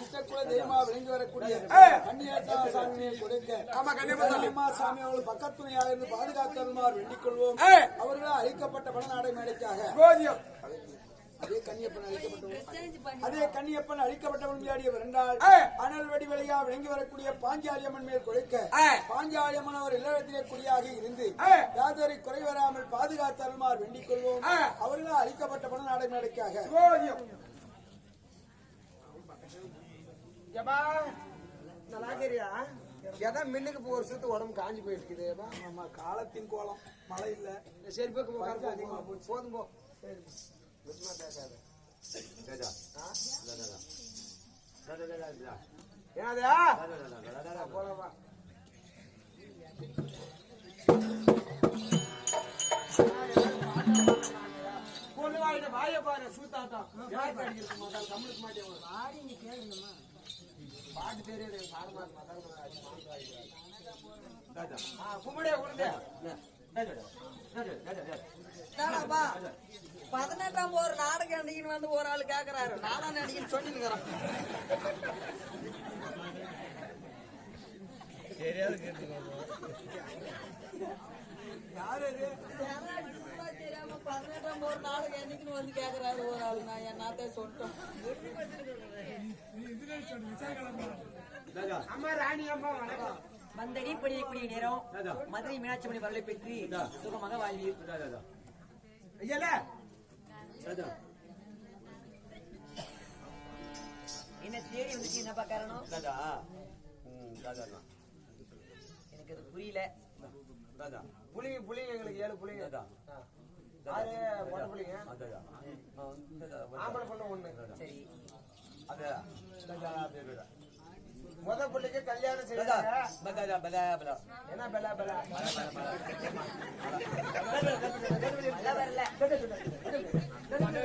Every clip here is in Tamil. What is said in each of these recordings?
இஷ்டக்குல தெய்வமா விளங்கி வரக்கூடிய கன்னியாசா சாமியை கொடுக்க. ஆமா, கன்னியப்பா சாமி. அம்மா சாமி அவர்கள் பக்கத்துணையாக இருந்து பாதுகாத்தருமாறு வேண்டிக் கொள்வோம். அவர்களால் அழிக்கப்பட்ட பணநாடை மேடைக்காக. கோதியம் அதே கன்னியப்பன் அழிக்கப்பட்டவன். அதே கன்னியப்பன் அழிக்கப்பட்டவன் விளையாடியவர் என்றால் ஏ. அனல் வடிவழியா விளங்கி வரக்கூடிய பாஞ்சாலியம்மன் மேல் கொடுக்க ஏ. பாஞ்சாலியம்மன் அவர் இல்லறத்திலே குடியாக இருந்து. யாதொரு குறை வராமல் பாதுகாத்தருமாறு வேண்டிக் கொள்வோம் ஏ. அவர்களால் அழிக்கப்பட்ட பணநாடை மேடைக்காக. ஏப்பா? நல்லா இருக்கிறியா எதான் மின்னுக்கு போற சுத்து உடம்பு காஞ்சி போயிருக்குது. ஆமா காலத்தின் கோலம். மழை இல்ல. இந்த செருப்புக்கு உட்காந்து அதிகமா போச்சு போதும் போ. சரி. சுத்தமா வாயிட்ட வாய பாரு சூத்தாத்தா. யார் படிக்கிறது மாட்டாங்க தமிழுக்கு மாட்டேன் பாட்டு தெரியாது பாடமா கும்பிடே கொடுங்க தானாப்பா பதினெட்டாம் ஒரு நாடக நடிகன் வந்து ஒரு ஆள் கேக்குறாரு. நாலாம் நடிகன் சொல்லிருக்கிறோம் தெரியாம பதினெட்டாம் ஒரு என்னைக்குன்னு வந்து கேக்குறாரு ஒரு ஆள். நான் என்னத்த சொல்லிட்டோம். அம்மா ராணி அம்மா வணக்கம். வந்தடி படியக்கூடிய நேரம். மதுரை மீனாட்சி மணி வரலை பெற்று சுகமாக வாழ்வீர். என்ன தேடி வந்துச்சு என்னப்பா காரணம்? எனக்கு அது புரியல. புளிங்க புளிங்க எங்களுக்கு ஏழு புளிங்க ஆ. ஆம்பளை பொண்ணு ஒண்ணு. சரி. முத புள்ளிக்கு கல்யாணம் செய்யறாங்க. என்ன பெலா பெலா? நல்லா வரல. மழை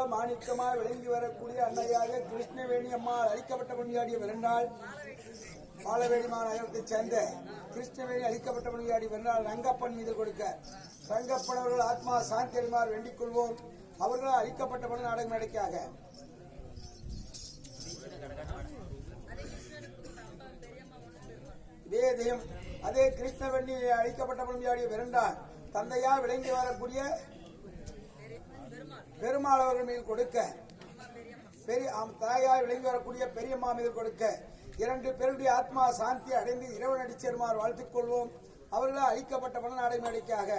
மாதர்குல மாணிக்கமாய் விளங்கி வரக்கூடிய அன்னையாக கிருஷ்ணவேணி அம்மாள் அழிக்கப்பட்ட பணியாடிய விரண்டாள் பாலவேணிமா நகரத்தைச் சேர்ந்த கிருஷ்ணவேணி அழிக்கப்பட்ட பணியாடி விரண்டாள் ரங்கப்பன் மீது கொடுக்க. ரங்கப்பன் அவர்கள் ஆத்மா சாந்தி வேண்டிக் கொள்வோம். அவர்களால் அழிக்கப்பட்ட பணி நாடகம் நடக்காக வேதயம் அதே கிருஷ்ணவண்ணி அழிக்கப்பட்ட பணியாடிய விரண்டாள் தந்தையா விளங்கி வரக்கூடிய பெருமாள் அவர்கள் மீது கொடுக்க பெரிய தாயாய் விளங்கி வரக்கூடிய பெரியம்மா மீது கொடுக்க இரண்டு பேருடைய ஆத்மா சாந்தி அடைந்து இறைவன் அடிச்சேருமாறு வாழ்த்துக் கொள்வோம் அவர்களால் அழிக்கப்பட்ட மனநாடை மேடைக்காக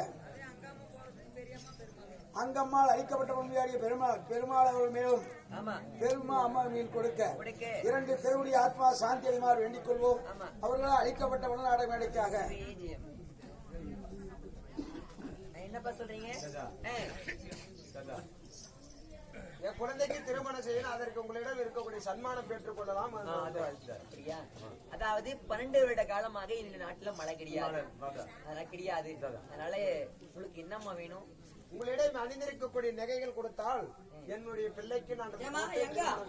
அங்கம்மாள் அழிக்கப்பட்ட பணியாடிய பெருமாள் பெருமாள் அவர்கள் மேலும் ஆமா பெருமா அம்மா மீது கொடுக்க கொடுக்க. இரண்டு பேருடைய ஆத்மா சாந்தி அடைமாறு வேண்டிக் கொள்வோம். அவர்களால் அழிக்கப்பட்ட மேடைக்காக வேதியம். என்னப்பா சொல்றீங்க. என் குழந்தைக்கு திருமணம் செய்யணும் அதற்கு உங்களிடம் இருக்கக்கூடிய சன்மானம் பெற்றுக் கொள்ளலாம் அப்படியா? அதாவது பன்னெண்டு வருட காலமாக இந்த நாட்டுல மழை கிடையாது அதெல்லாம் கிடையாது அதனால உங்களுக்கு என்னம்மா வேணும் உங்களிடம் அணிந்திருக்கக்கூடிய நகைகள் கொடுத்தால் என்னுடைய பிள்ளைக்கு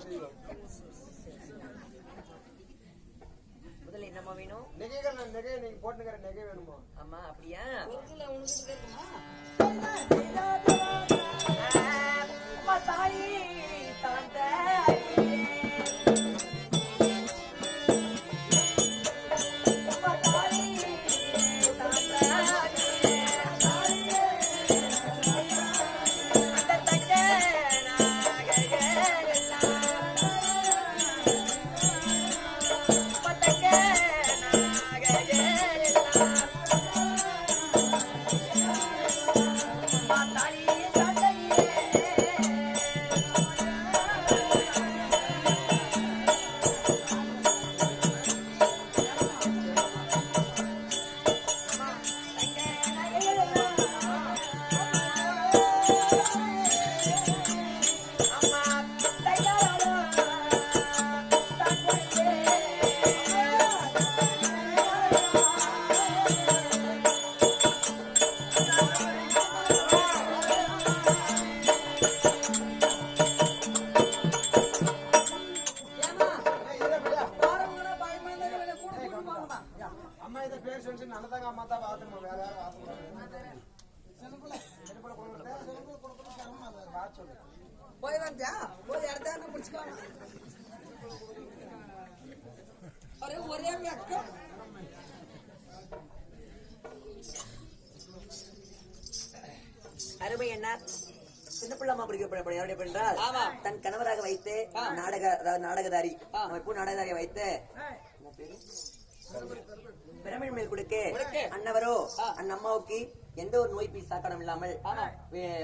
செய்வோம். முதல்ல என்னம்மா வேணும் நகைகள் நான் நகை நீங்க போட்டுக்கிற நகை வேணுமா ஆமா அப்படியா 大爷。ஒரே ஒரே வெக்கம். அருமை என்ன சின்ன பிள்ளம்மா பிடிக்கப்பட யாருடைய என்றால். தன் கணவராக வைத்து நாடக அதாவது நாடகதாரி. இப்போ நாடகதாரி வைத்து? பிரமிழ் மேல் கொடுக்க. அன்னவரோ அண்ணன் அம்மாவுக்கு எந்த ஒரு நோய் பீஸ் சாக்கடம் இல்லாமல்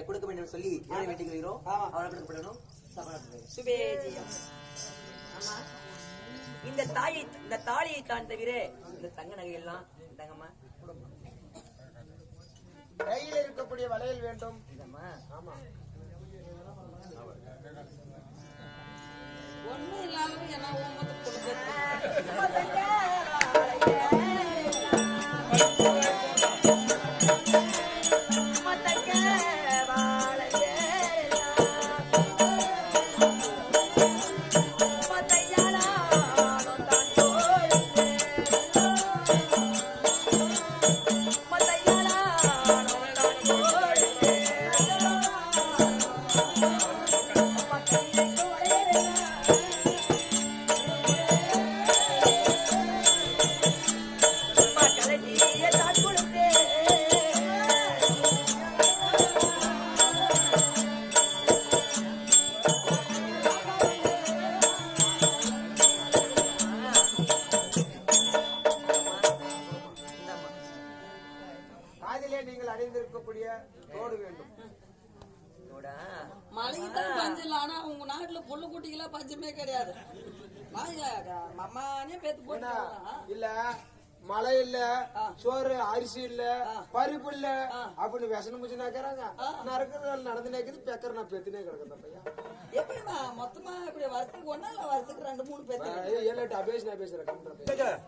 கொடுக்க வேண்டும் சொல்லி வேண்டிக் கொள்கிறோம். அவரை கொடுக்கப்படணும். சுபேஜியம். இந்த தாயை இந்த தாலியை தான் தவிர இந்த தங்க நகை எல்லாம் தங்கம்மா கையில் இருக்கக்கூடிய வளையல் வேண்டும். ஆமா. ஒண்ணும் இல்லாம என்ன ஊமத்தை கொடுக்குறது? இல்ல மழை இல்ல சோறு அரிசி இல்ல பருப்பு இல்ல. அப்படின்னு விஷனம் முச்சு நாக்கிறாங்க. நறுக்கிறது நடந்து நேக்குது பெக்கர் நான் பெத்தினே கிடக்குறேன் பையன் எப்படிமா மொத்தமா இப்படி வருஷத்துக்கு ஒண்ணா இல்ல வருஷத்துக்கு ரெண்டு மூணு பேத்து ஏய், ஏழு எட்டு அபேஷ் நான் பேசுறேன் கம்ப்யூட்டர்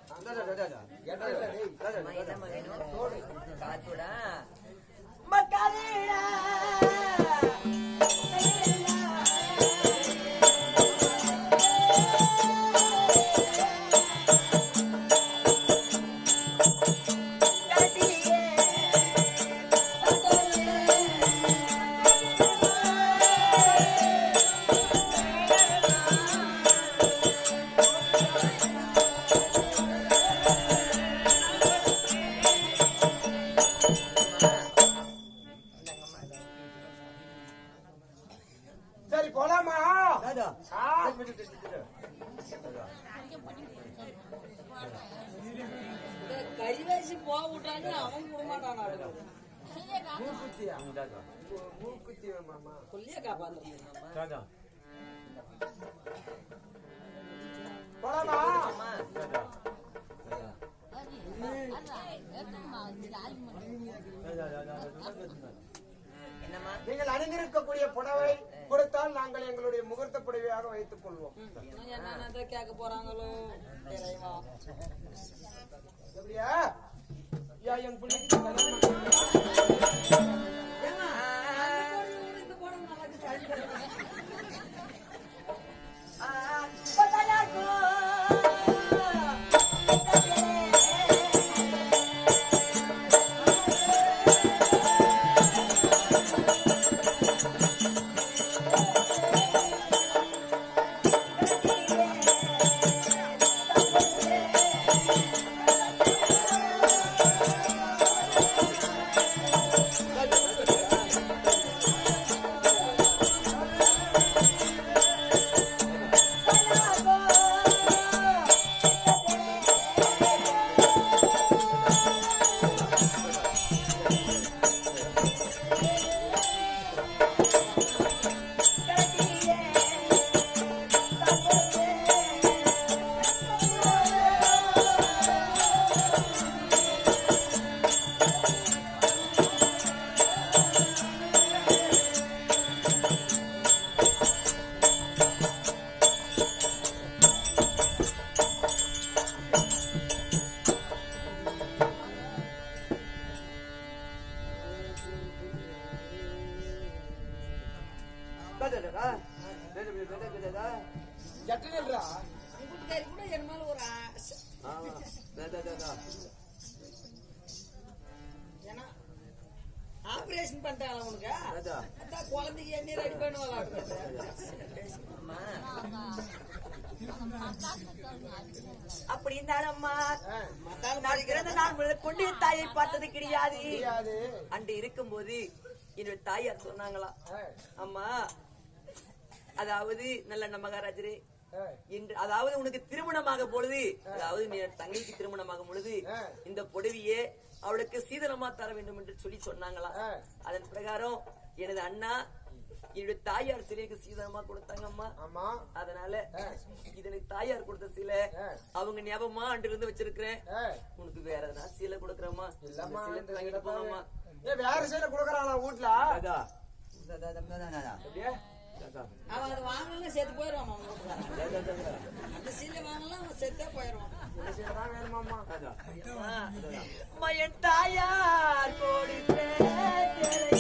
மூக்குத்தியா மூக்குத்தி மாமா கொல்லிய என்னம்மா? நீங்கள் அணிந்திருக்கக்கூடிய புடவை கொடுத்தால் நாங்கள் எங்களுடைய முகூர்த்த புடவையாக வைத்துக் கொள்வோம். கேட்க போறாங்களோ? எப்படியா? என் பிள்ளைக்கு ஆபரேஷன் பண்றாங்களா உனக்கு? அதான் அப்படி இருந்தாலம்மா இறந்த நான் கொண்டு தாயை பார்த்தது கிடையாது. அன்று இருக்கும்போது என்னோட தாயார் சொன்னாங்களா அம்மா அதாவது நல்ல மகாராஜரே என்று அதாவது உனக்கு திருமணமாக பொழுது அதாவது தங்கைக்கு திருமணமாகும் பொழுது. இந்த புடவையே அவளுக்கு சீதனமா தர வேண்டும் என்று சொல்லி சொன்னாங்களா. அதன் பிரகாரம் எனது அண்ணா என்னுடைய தாயார் சிலைக்கு சீதனமா கொடுத்தாங்கம்மா ஆமா. அதனால ஆ. இது எனக்கு தாயார் கொடுத்த சிலை. அவங்க ஞாபகமா அன்று இருந்து வச்சிருக்கிறேன் உனக்கு வேற எதனா சீலை சீலை ஏய், வேற சைடுல குடுக்கறாங்களா அப்படியே? அவன் அது வாங்கலாம் சேர்த்து போயிடுவான் அந்த சீல வாங்கலாம் அவன் சேர்த்தே போயிடுவான் அம்மா என் தாயார் போடுகிறேன்